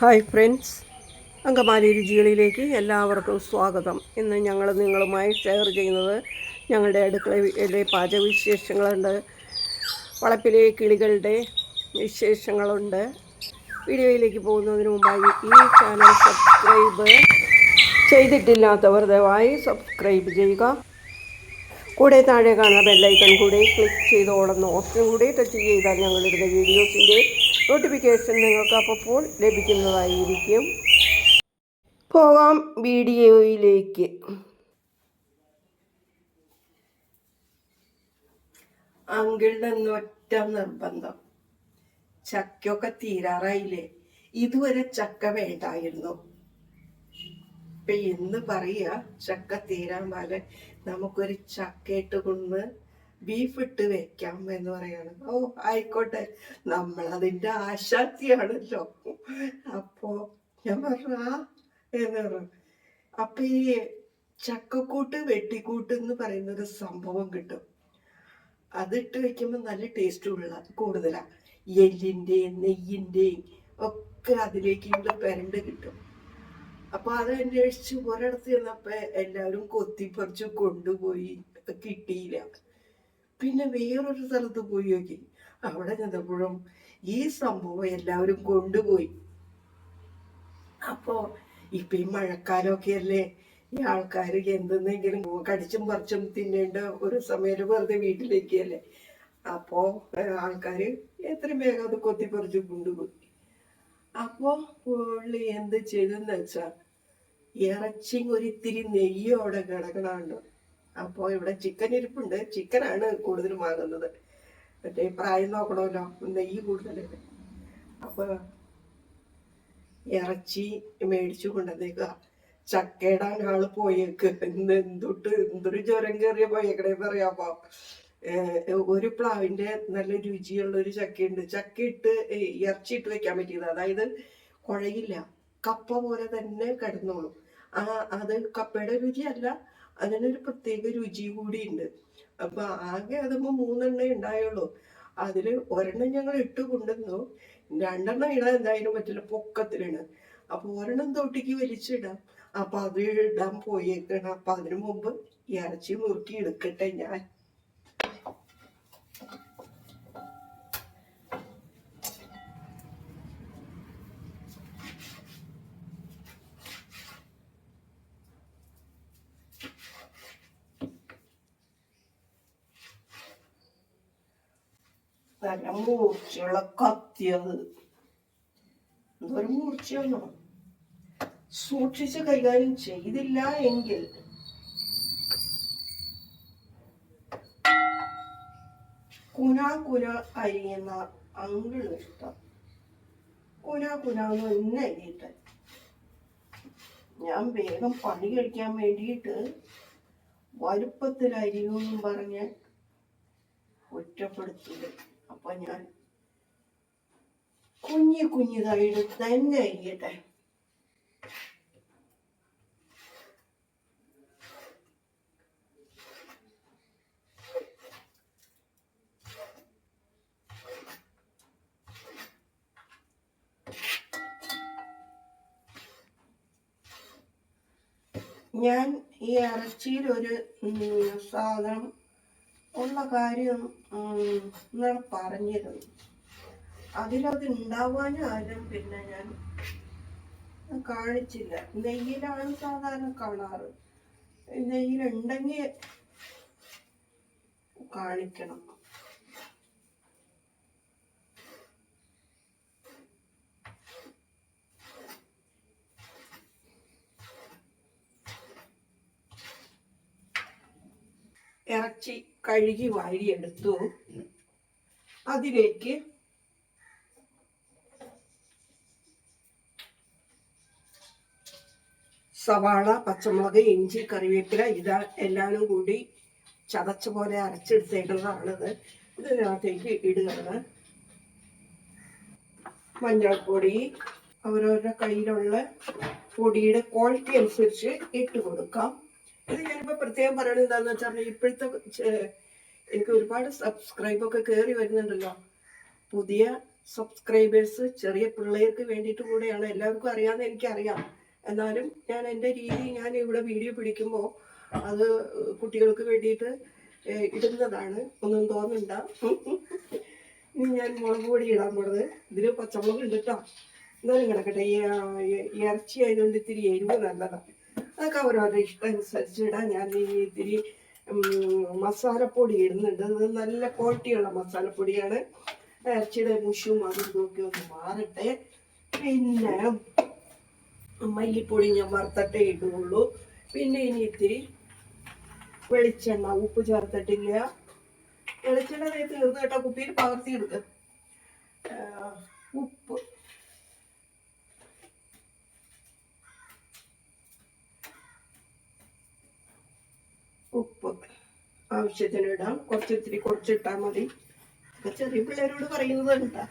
Hi friends Angamaly രുചികളിലേക്ക് എല്ലാവർക്കും സ്വാഗതം. ഇന്ന് ഞങ്ങൾ നിങ്ങളുമായി ഷെയർ ചെയ്യുന്നത് ഞങ്ങളുടെ അടുക്കളയിലെ പാചകവിശേഷങ്ങളുണ്ട്. വളപ്പിലെ കിളികളുടെ വിശേഷങ്ങളുണ്ട്. വീഡിയോയിലേക്ക് പോകുന്നതിന് മുമ്പായി ഈ ചാനൽ സബ്സ്ക്രൈബ് ചെയ്തിട്ടില്ലാത്തവർ ദയവായി സബ്സ്ക്രൈബ് ചെയ്യുക. കൂടെ താഴെ കാണുന്ന ബെല്ലൈക്കൺ കൂടെ ക്ലിക്ക് ചെയ്ത് ഓടുന്ന ഓപ്ഷൻ കൂടെ ടച്ച് ചെയ്താൽ ഞങ്ങളിടുന്ന വീഡിയോസിന്റെ നോട്ടിഫിക്കേഷൻ നിങ്ങൾക്ക് അപ്പോൾ ലഭിക്കുന്നതായിരിക്കും. പോകാം വീഡിയോയിലേക്ക്. അങ്കിളുടെ ഒറ്റ നിർബന്ധം. ചക്കയൊക്കെ തീരാറായില്ലേ? ഇതുവരെ ചക്ക വേണ്ടായിരുന്നു. ഇപ്പൊ എന്ന് പറയുക ചക്ക തീരാൻ പോലെ നമുക്കൊരു ചക്കയിട്ട് കൊണ്ട് ബീഫ് ഇട്ട് വെക്കാം എന്ന് പറയാണ്. ഓ ആയിക്കോട്ടെ. നമ്മൾ അതിന്റെ ആശാത്തിയാണല്ലോ അപ്പോ ഞാൻ പറഞ്ഞു ആ എന്ന് പറഞ്ഞു. അപ്പൊ ഈ ചക്കക്കൂട്ട് വെട്ടിക്കൂട്ട് എന്ന് പറയുന്ന ഒരു സംഭവം കിട്ടും. അതിട്ട് വെക്കുമ്പോൾ നല്ല ടേസ്റ്റ് ഉള്ള കൂടുതലാ. എല്ലിന്റെയും നെയ്യിന്റെയും ഒക്കെ അതിലേക്ക് ഇങ്ങോട്ട് പെരണ്ട് കിട്ടും. അപ്പൊ അത് അന്വേഷിച്ച് ഒരിടത്ത് ചെന്നപ്പോ എല്ലാവരും കൊത്തിപ്പറിച്ച് കൊണ്ടുപോയി. കിട്ടിയില്ല. പിന്നെ വേറൊരു സ്ഥലത്ത് പോയി നോക്കി. അവിടെ ചെന്നപ്പോഴും ഈ സംഭവം എല്ലാവരും കൊണ്ടുപോയി. അപ്പോ ഇപ്പൊ ഈ മഴക്കാലമൊക്കെ അല്ലേ? ഈ ആൾക്കാർ എന്തെന്നെങ്കിലും കടിച്ചും പറിച്ചും തിന്നേണ്ട ഒരു സമയം വെറുതെ വീട്ടിലേക്കല്ലേ? അപ്പോ ആൾക്കാർ എത്രയും വേഗം അത് കൊത്തിപ്പറിച്ച് കൊണ്ടുപോയി. അപ്പോ പുള്ളി എന്ത് ചെയ്തെന്ന് വെച്ചാ ഇറച്ചിയും ഒരിത്തിരി നെയ്യോടെ കിടക്കണുണ്ട് അപ്പോ ഇവിടെ ചിക്കൻ ഇരിപ്പുണ്ട്. ചിക്കനാണ് കൂടുതലും വാങ്ങുന്നത്. മറ്റേ പ്രായം നോക്കണമല്ലോ. നെയ്യ് കൂടുതലുണ്ട് അപ്പൊ ഇറച്ചി മേടിച്ചു കൊണ്ടുവന്നേക്കുക. ചക്കയിടാൻ ആൾ പോയേക്ക്. ഇന്ന് എന്തൊട്ട് എന്തൊരു ജ്വരം കയറിയ പോയേക്കണേന്ന് അറിയാമോ ഒരു പ്ലാവിന്റെ നല്ല രുചിയുള്ള ഒരു ചക്കയുണ്ട്. ചക്ക ഇട്ട് ഇറച്ചി ഇട്ട് വെക്കാൻ പറ്റിയത്. അതായത് കുഴയില്ല. കപ്പ പോലെ തന്നെ കിടന്നോളും. അത് കപ്പയുടെ രുചിയല്ല അതിനൊരു പ്രത്യേക രുചി കൂടിയുണ്ട്. അപ്പൊ ആകെ അതുമ്പോ മൂന്നെണ്ണേ ഉണ്ടായുള്ളൂ അതിൽ ഒരെണ്ണം ഞങ്ങൾ ഇട്ട് കൊണ്ടുവന്നു. രണ്ടെണ്ണം ഇടാൻ എന്തായാലും പറ്റില്ല പൊക്കത്തിലാണ്. അപ്പൊ ഒരെണ്ണം തൊട്ടിക്ക് വലിച്ചിടാം. അപ്പൊ അത് ഇടാൻ പോയേക്കണം. അപ്പൊ അതിനു മുമ്പ് ഇറച്ചി മുറുക്കി എടുക്കട്ടെ ഞാൻ. നല്ല മൂർച്ചയുള്ള കത്തിയത്. എന്തൊരു മൂർച്ചയൊന്നും സൂക്ഷിച്ച് കൈകാര്യം ചെയ്തില്ല എങ്കിൽ. കുന കുന അരിയുന്ന അങ്കിൾ ഇഷ്ടം. കുന കുന തന്നെ അരിയിട്ട്. ഞാൻ വേഗം പണി കഴിക്കാൻ വേണ്ടിയിട്ട് വലുപ്പത്തിൽ അരിയുമെന്നും പറഞ്ഞ് കുറ്റപ്പെടുത്തിയത് അപ്പൊ ഞാൻ കുഞ്ഞി കുഞ്ഞിതായിട്ട് തന്നെ അരിയട്ടെ. ഞാൻ ഈ ഇറച്ചിയിൽ ഒരു സാധനം ഉള്ള കാര്യം നിങ്ങൾ പറഞ്ഞിരുന്നു. അതിലത് ഉണ്ടാവാനും പിന്നെ ഞാൻ കാണിച്ചില്ല. നെയ്യിലാണ് സാധാരണ കാണാറ്. നെയ്യിലുണ്ടെങ്കിൽ കാണിക്കണം. ഇറച്ചി. കഴുകി വാരിയെടുത്തു. അതിലേക്ക് സവാള പച്ചമുളക് ഇഞ്ചി കറിവേപ്പില ഇത് എല്ലാവരും കൂടി ചതച്ച പോലെ അരച്ചെടുത്തേക്കുന്നതാണിത്. ഇതിനകത്തേക്ക് ഇടുകയാണ്. മഞ്ഞൾപ്പൊടി അവരവരുടെ കയ്യിലുള്ള പൊടിയുടെ ക്വാളിറ്റി അനുസരിച്ച് ഇട്ട് കൊടുക്കാം. ഇത് ഞാനിപ്പോ പ്രത്യേകം പറയണത് എന്താന്ന് വെച്ചാൽ ഇപ്പോഴത്തെ എനിക്ക് ഒരുപാട് സബ്സ്ക്രൈബ് ഒക്കെ കയറി വരുന്നുണ്ടല്ലോ. പുതിയ സബ്സ്ക്രൈബേഴ്സ് ചെറിയ പിള്ളേർക്ക് വേണ്ടിയിട്ട് കൂടെയാണ് എല്ലാവർക്കും അറിയാമെന്ന് എനിക്കറിയാം. എന്നാലും ഞാൻ എന്റെ രീതി ഞാൻ ഇവിടെ വീഡിയോ പിടിക്കുമ്പോൾ അത് കുട്ടികൾക്ക് വേണ്ടിയിട്ട് ഇടുന്നതാണ്. ഒന്നും തോന്നണ്ട. ഇനി ഞാൻ മുളക് പൊടി ഇടാൻ പോണത്. ഇതിൽ പച്ചമുളക് ഉണ്ട് കേട്ടോ എന്നാലും കിടക്കട്ടെ. ഇറച്ചി ആയതുകൊണ്ട് ഇത്തിരി എരിവ് നല്ലതാണ് അതൊക്കെ അവരവരുടെ ഇഷ്ടം അനുസരിച്ചിടാൻ ഞാൻ ഈ ഇത്തിരി മസാലപ്പൊടി ഇടുന്നുണ്ട്. ഇത് നല്ല ക്വാളിറ്റിയുള്ള മസാലപ്പൊടിയാണ്. ഇറച്ചിയുടെ മുഷും അതും ഇതൊക്കെ ഒന്ന് മാറട്ടെ. പിന്നെ മല്ലിപ്പൊടി ഞാൻ വറുത്തട്ടേ ഇടുള്ളൂ പിന്നെ ഇനി ഇത്തിരി വെളിച്ചെണ്ണ ഉപ്പ് ചേർത്തിട്ടില്ല. വെളിച്ചെണ്ണ തീർന്നു കേട്ടോ കുപ്പിയിൽ പകർത്തി എടുക്കുക ഉപ്പ് ഉപ്പ്. ആവശ്യത്തിന് ഇടാം കുറച്ചിത്തിരി കുറച്ചിട്ടാൽ മതി. ചെറിയ പിള്ളേരോട് പറയുന്നത് കേട്ടാ.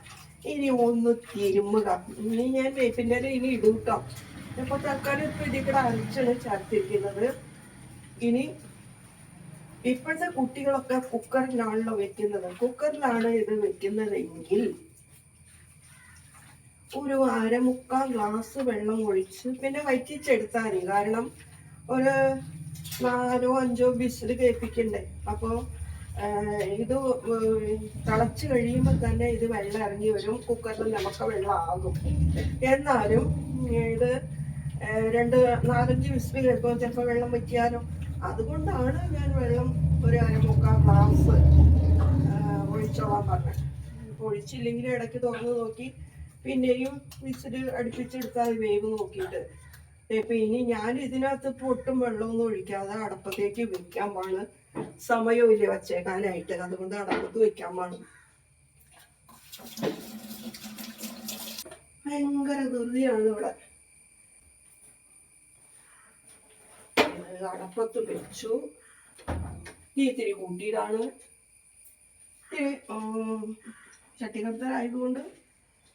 ഇനി ഒന്ന് തിരുമുക ഇനി ഞാൻ വേപ്പിന്റെ ഇനി ഇടും കേട്ടോ ഇപ്പൊ തക്കാളി ഇപ്പൊ ഇതിൽ കൂടെ അരച്ചാണ് ചേർത്തിരിക്കുന്നത്. ഇനി ഇപ്പോഴത്തെ കുട്ടികളൊക്കെ കുക്കറിലാണല്ലോ വെക്കുന്നത്. കുക്കറിലാണ് ഇത് വെക്കുന്നതെങ്കിൽ ഒരു അരമുക്കാൽ ഗ്ലാസ് വെള്ളം ഒഴിച്ച് പിന്നെ വറ്റിച്ചെടുത്താൽ മതി. കാരണം ഒരു നാലോ അഞ്ചോ വിസിൽ കേൾപ്പിക്കണ്ടേ? അപ്പോ ഇത് തിളച്ച് കഴിയുമ്പോൾ തന്നെ ഇത് വെള്ളം ഇറങ്ങി വരും. കുക്കറിൽ നമുക്ക് വെള്ളം ആകും. എന്നാലും ഇത് രണ്ട് നാലഞ്ച് വിസിൽ കേൾക്കുമ്പോൾ ചിലപ്പോൾ വെള്ളം വയ്ക്കാനോ അതുകൊണ്ടാണ് ഞാൻ വെള്ളം ഒരു അരമുക്കാൽ ഗ്ലാസ് ഒഴിച്ചോളാൻ പറഞ്ഞത്. ഒഴിച്ചില്ലെങ്കിൽ ഇടയ്ക്ക് തുറന്ന് നോക്കി പിന്നെയും വിസിൽ അടുപ്പിച്ചെടുത്താൽ വേവ് നോക്കിയിട്ട്. ഇപ്പൊ ഇനി ഞാൻ ഇതിനകത്ത് ഇപ്പൊ ഒട്ടും വെള്ളമൊന്നും ഒഴിക്കാതെ അടപ്പത്തേക്ക് വെക്കാൻ പാണ് സമയമില്ല വച്ചേക്കാനായിട്ട്. അതുകൊണ്ട് അടപ്പത്ത് വെക്കാൻ പാണ് ഭയങ്കര ധൃതിയാണ് ഇവിടെ. അടപ്പത്ത് വെച്ചു. ഇത്തിരി കൂട്ടിയിടാണ് ഇത്തിരി ചട്ടിക്കത്തരായതുകൊണ്ട്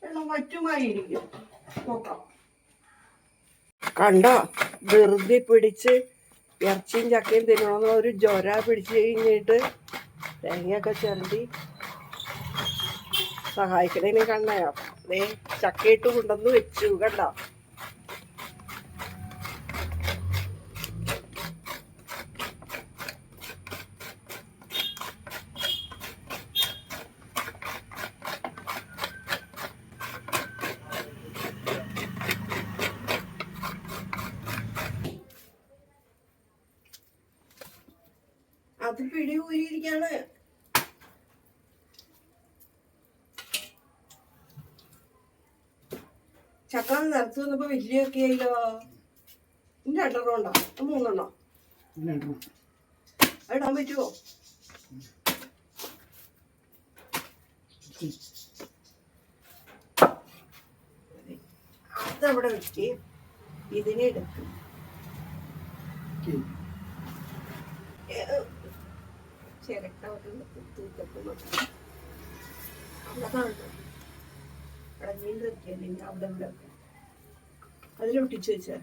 വെള്ളം വറ്റുമായിരിക്കും. നോക്കാം. കണ്ടോ? വെറുതെ പിടിച്ച് ഇറച്ചിയും ചക്കയും തിന്നണമെന്ന് ഒരു ജ്വര പിടിച്ച് കഴിഞ്ഞിട്ട് തേങ്ങയൊക്കെ ചിരണ്ടി സഹായിക്കണേനെ കണ്ടയോ ദേ ചക്കയിട്ട് കൊണ്ടുവന്ന് വെച്ചു കണ്ടോ? അത് പിടി ഊരിയിരിക്കാണ്. ചക്ക നിറച്ച് വന്നപ്പോ വലിയൊക്കെ ആയില്ലോ. ഇന്റെ രണ്ടെണ്ണം ഉണ്ടോ? മൂന്നെണ്ണോ. അതിടാൻ ഇടാൻ പറ്റുമോ അതവിടെ വെച്ച് ഇതിനെ എടുക്കും. ചിരട്ട ഒരു തൂക്കത്തുന്നു അതാണ് അവിടെ മീൻ നിർത്തിയല്ലേ അവിടെ ഇവിടെ ഒക്കെ അതിലൊട്ടിച്ച് വെച്ചാൽ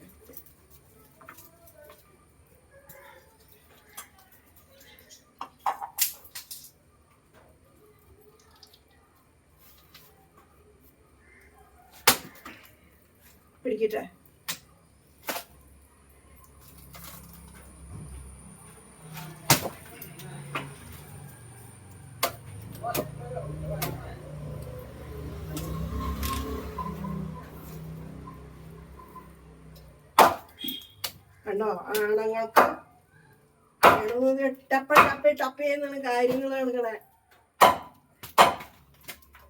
പിടിക്കട്ടെ കണ്ടോ ആണുങ്ങൾക്ക് ആണുങ്ങൾക്ക് ടപ്പ ടപ്പ ടപ്പ എന്നാണ് കാര്യങ്ങൾ നടക്കണേ.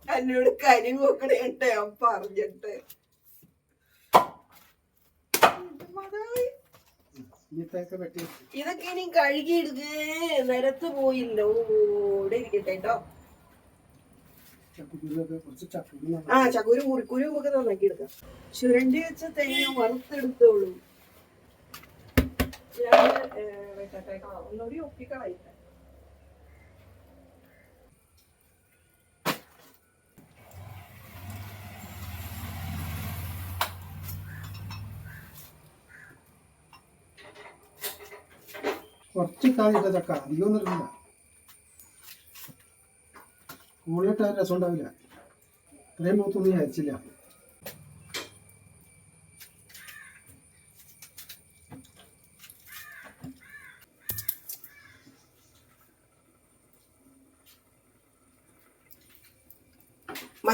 എന്നോട് കരി നോക്കണേ കേട്ടോ ഞാൻ പറഞ്ഞിട്ട്. ഇതൊക്കെ ഇനി കഴുകിയിടുകേ നിരത്ത് പോയില്ലോ. ഓടെ ഇരിക്കട്ടെ കേട്ടോ ആ ചക്കുരു കുറിക്കൂരും നമുക്ക് നന്നാക്കി എടുക്കാം. ചുരണ്ടി വെച്ച തേങ്ങ വറുത്തെടുത്തോളൂ. ഞാൻ വെക്കട്ടെ ഒന്നുകൂടി കുറച്ച് കാലിട്ട ചക്ക അധികമൊന്നും ഇടില്ല കൂടുതലിട്ടാൽ രസം ഉണ്ടാവില്ല ഇത്രയും മൂത്തൊന്നും വിചാരിച്ചില്ല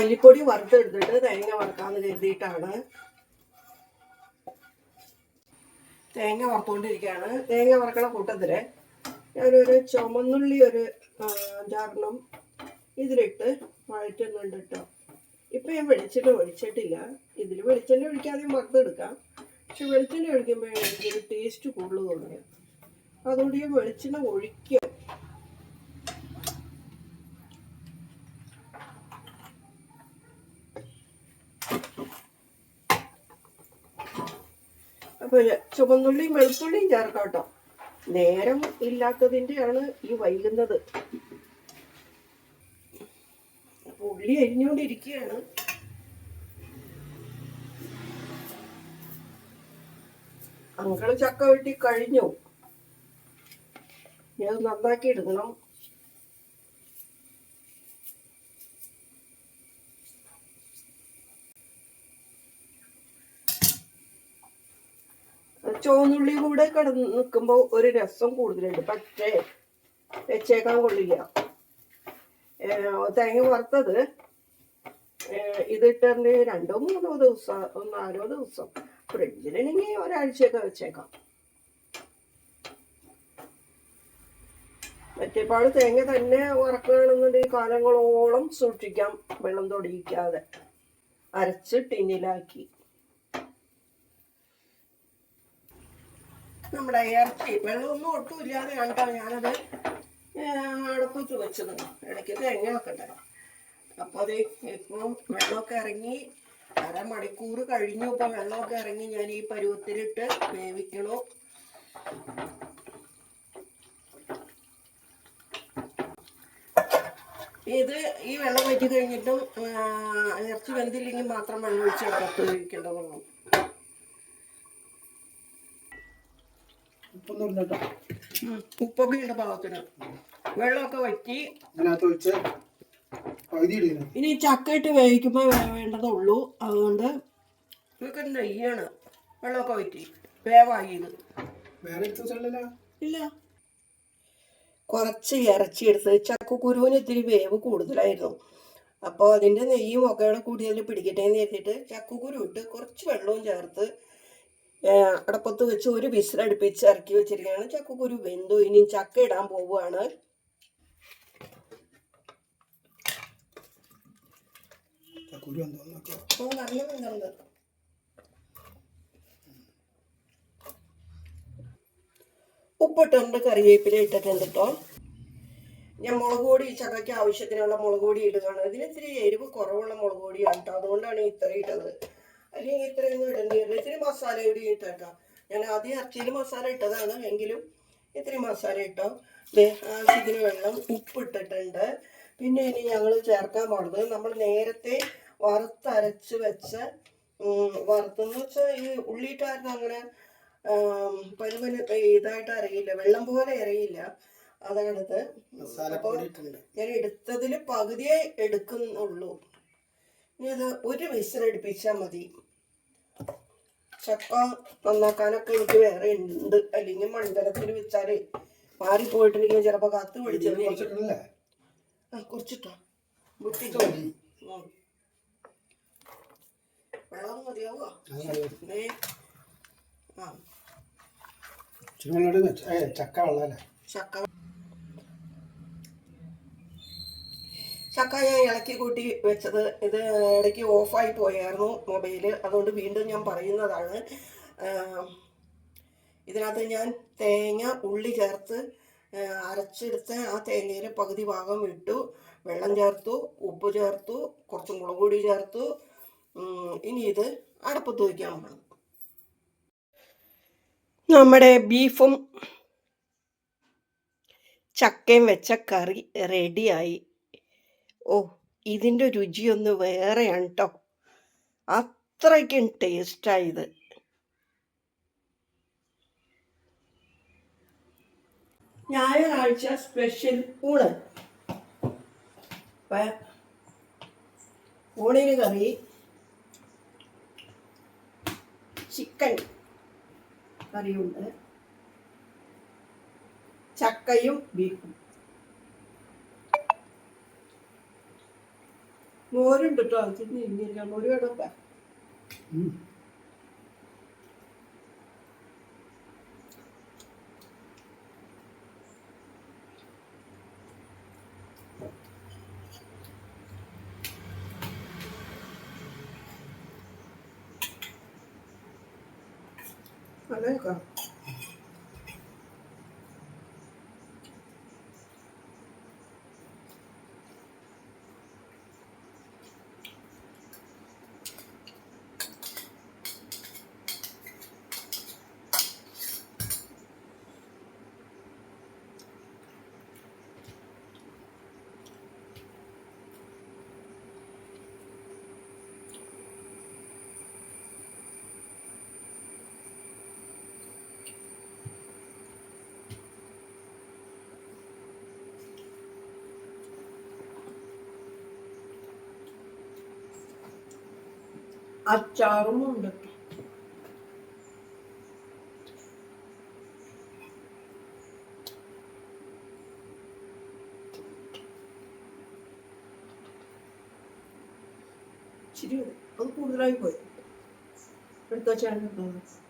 മല്ലിപ്പൊടി വറുത്തെടുത്തിട്ട് തേങ്ങ വറുക്കാന്ന് കരുതിയിട്ടാണ്. തേങ്ങ വറുത്തുകൊണ്ടിരിക്കുകയാണ് തേങ്ങ വറക്കണ കൂട്ടത്തിൽ ഞാനൊരു ചുമന്നുള്ളി ഒരു അഞ്ചാറെണ്ണം ഇതിലിട്ട് വഴറ്റുന്നുണ്ട് കേട്ടോ ഇപ്പം ഞാൻ വെളിച്ചെണ്ണ ഒഴിച്ചിട്ടില്ല. ഇതിൽ വെളിച്ചെണ്ണ ഒഴിക്കാതെ വറുത്തെടുക്കാം. പക്ഷെ വെളിച്ചെണ്ണ ഒഴിക്കുമ്പോഴേ എനിക്കൊരു ടേസ്റ്റ് കൂടുതൽ അതുകൊണ്ട് ഞാൻ വെളിച്ചെണ്ണ ഒഴിക്കുക അപ്പൊ ചുവന്നുള്ളിയും വെളുത്തുള്ളിയും ചേർക്കാം കേട്ടോ. നേരം ഇല്ലാത്തതിന്റെയാണ് ഈ വൈകുന്നത്. അപ്പൊ ഉള്ളി അരിഞ്ഞുകൊണ്ടിരിക്കുകയാണ്. അങ്കൾ ചക്ക വെട്ടി കഴിഞ്ഞു. ഞാൻ നന്നാക്കി എടുക്കണം. ചുവന്നുള്ളി കൂടെ കിടന്ന് നിൽക്കുമ്പോൾ ഒരു രസം കൂടുതലുണ്ട്. പക്ഷേ വെച്ചേക്കാൻ കൊള്ളില്ല. തേങ്ങ വറുത്തത് ഏ, ഇതിട്ടെ രണ്ടോ മൂന്നോ ദിവസം നാലോ ദിവസം ഫ്രിഡ്ജിലാണെങ്കിൽ ഒരാഴ്ചയൊക്കെ വെച്ചേക്കാം. മറ്റേപ്പാട് തേങ്ങ തന്നെ ഉറക്കുകയാണെന്നുണ്ടെങ്കിൽ കാലങ്ങളോളം സൂക്ഷിക്കാം. വെള്ളം തൊടിയിക്കാതെ. അരച്ച് ടിന്നിലാക്കി. നമ്മുടെ ഇറച്ചി. വെള്ളമൊന്നും ഒട്ടും ഇല്ലാതെ കണ്ടാൽ ഞാനത് അടുപ്പത്ത് വെച്ചത് ഇടയ്ക്ക് തേങ്ങ വെക്കണ്ടേ അപ്പോൾ അത് ഇപ്പം വെള്ളമൊക്കെ ഇറങ്ങി അരമണിക്കൂർ കഴിഞ്ഞു. ഇപ്പം വെള്ളമൊക്കെ ഇറങ്ങി ഞാൻ ഈ പരുവത്തിലിട്ട് വേവിക്കണു. ഇത് ഈ വെള്ളം വറ്റി കഴിഞ്ഞിട്ടും ഇറച്ചി വെന്തില്ലെങ്കിൽ മാത്രം വെള്ളം ഒഴിച്ച് കത്ത് ഉപ്പൊന്നും ഇല്ല കേട്ടോ ഉപ്പൊക്കെ ഉണ്ട് പാകത്തിന്. വെള്ളമൊക്കെ വറ്റി. അതിനകത്ത് ഒഴിച്ച് പകുതി ഇടുന്നു ഇനി ചക്ക ഇട്ട് വേണ്ടതേ വേണ്ടതുള്ളൂ. അതുകൊണ്ട് ഇതൊക്കെ നെയ്യാണ്? വെള്ളമൊക്കെ വറ്റി. വേവായി ഇത് വേറെ എടുത്ത് വെച്ചിട്ടില്ല ഇല്ല. കുറച്ച് ഇറച്ചി എടുത്ത് ചക്കക്കുരുവിന് ഇത്തിരി വേവ് കൂടുതലായിരുന്നു. അപ്പോൾ അതിന്റെ നെയ്യും ഒക്കെ കൂടി അതിൽ പിടിക്കട്ടെ എന്ന് കരുതിയിട്ട് ചക്കക്കുരു ഇട്ട് കുറച്ച് വെള്ളവും ചേർത്ത് അടപ്പത്ത് വെച്ച് ഒരു വിസിലടുപ്പിച്ച് ഇറക്കി വെച്ചിരിക്കുകയാണ്. ചക്കക്കുരു വെന്തു ഇനി ചക്ക ഇടാൻ പോവുകയാണ്. ഉപ്പിട്ടുണ്ട് കറിവേപ്പില ഇട്ടിട്ടുണ്ട് കേട്ടോ. ഞാൻ മുളക് പൊടി ചക്കയ്ക്ക് ആവശ്യത്തിനുള്ള മുളക് പൊടി ഇടുകയാണ്. ഇതിന് ഇത്തിരി എരിവ് കുറവുള്ള മുളക് പൊടിയാണ് കേട്ടോ. അതുകൊണ്ടാണ് ഇത്ര ഇട്ടത്. അല്ലെങ്കിൽ ഇത്രയൊന്നും ഇടേണ്ടിയില്ല ഇത്തിരി മസാല കൂടി ഇട്ടേക്കാം ഞാൻ ആദ്യം ഇറച്ചിയിൽ മസാല ഇട്ടതാണ്. എങ്കിലും ഇത്തിരി മസാല ഇട്ടോ. ആവശ്യത്തിന് വെള്ളം ഉപ്പിട്ടിട്ടുണ്ട് പിന്നെ ഇനി ഞങ്ങൾ ചേർക്കാൻ പോണത് നമ്മൾ നേരത്തെ വറുത്തരച്ച് വെച്ച വറുത്തെന്ന് വെച്ചാൽ ഈ ഉള്ളിയിട്ടായിരുന്നു അങ്ങനെ പരുമന് ഇതായിട്ട് അറിയില്ല വെള്ളം പോലെ അറിയില്ല അതാണിത്. അപ്പോൾ ഇട്ടിട്ടുണ്ട്. ഞാൻ എടുത്തതിൽ പകുതിയെ എടുക്കുന്നുള്ളൂ. ഇനി ഇത് ഒരു വിസിലടുപ്പിച്ചാൽ മതി. ചക്ക നന്നാക്കാനൊക്കെ എനിക്ക് വേറെ ഉണ്ട്. അല്ലെങ്കിൽ മൺതലത്തിൽ വെച്ചാൽ മാറിപ്പോയിട്ടിരിക്കും ചിലപ്പോൾ കത്ത് പിടിച്ചത് കുറച്ചിട്ടില്ലേ ആ കുറച്ചിട്ടോ മുട്ടി ഇത് മതി. ഉം. വെള്ളം മതിയാവോ. ആ. ചക്ക വെള്ളമല്ലേ ചക്ക ചക്ക ഞാൻ ഇളക്കി കൂട്ടി വെച്ചത്. ഇത് ഇടയ്ക്ക് ഓഫായി പോയായിരുന്നു മൊബൈൽ. അതുകൊണ്ട് വീണ്ടും ഞാൻ പറയുന്നതാണ് ഇതിനകത്ത് ഞാൻ തേങ്ങ ഉള്ളി ചേർത്ത് അരച്ചെടുത്ത് ആ തേങ്ങയിൽ പകുതി ഭാഗം ഇട്ടു വെള്ളം ചേർത്തു ഉപ്പ് ചേർത്തു കുറച്ച് മുളക് പൊടി ചേർത്തു. ഇനി ഇത് അടപ്പത്ത് വയ്ക്കാൻ പോകണം നമ്മുടെ ബീഫും ചക്കയും വെച്ച കറി റെഡിയായി ഓ ഇതിന്റെ രുചിയൊന്ന് വേറെയാണ് കേട്ടോ അത്രയ്ക്കും ടേസ്റ്റായത് ഞായറാഴ്ച സ്പെഷ്യൽ ഊണ്. ഊണിന് കറി ചിക്കൻ കറിയുണ്ട്. ചക്കയും ബീഫും മോരുണ്ട് കേട്ടോ തിന്ന് മോരും വേണം ഉം. അതൊക്കെ അച്ചാറും ഉണ്ട്. ഇച്ചിരി അത് കൂടുതലായി പോയി. എടുത്ത ചേട്ടൻ എല്ലാവർക്കും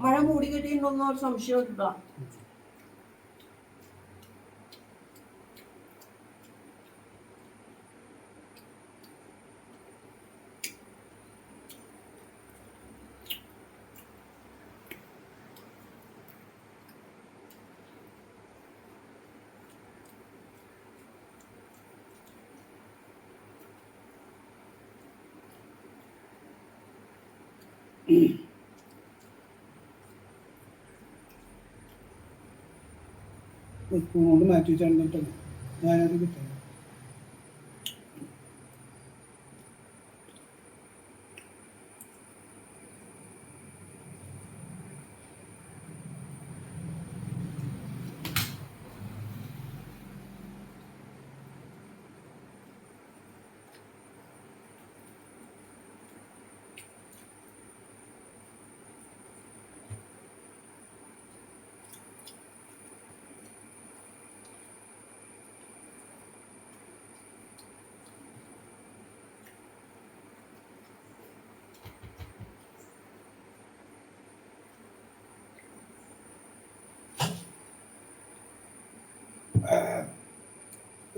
മഴ മൂടി കെട്ടിയിട്ടുണ്ടോന്ന് ഒരു സംശയം ഉണ്ടാ? സ്പൂൺ മാറ്റി വെച്ചിട്ട് ഞാനത് കിട്ടും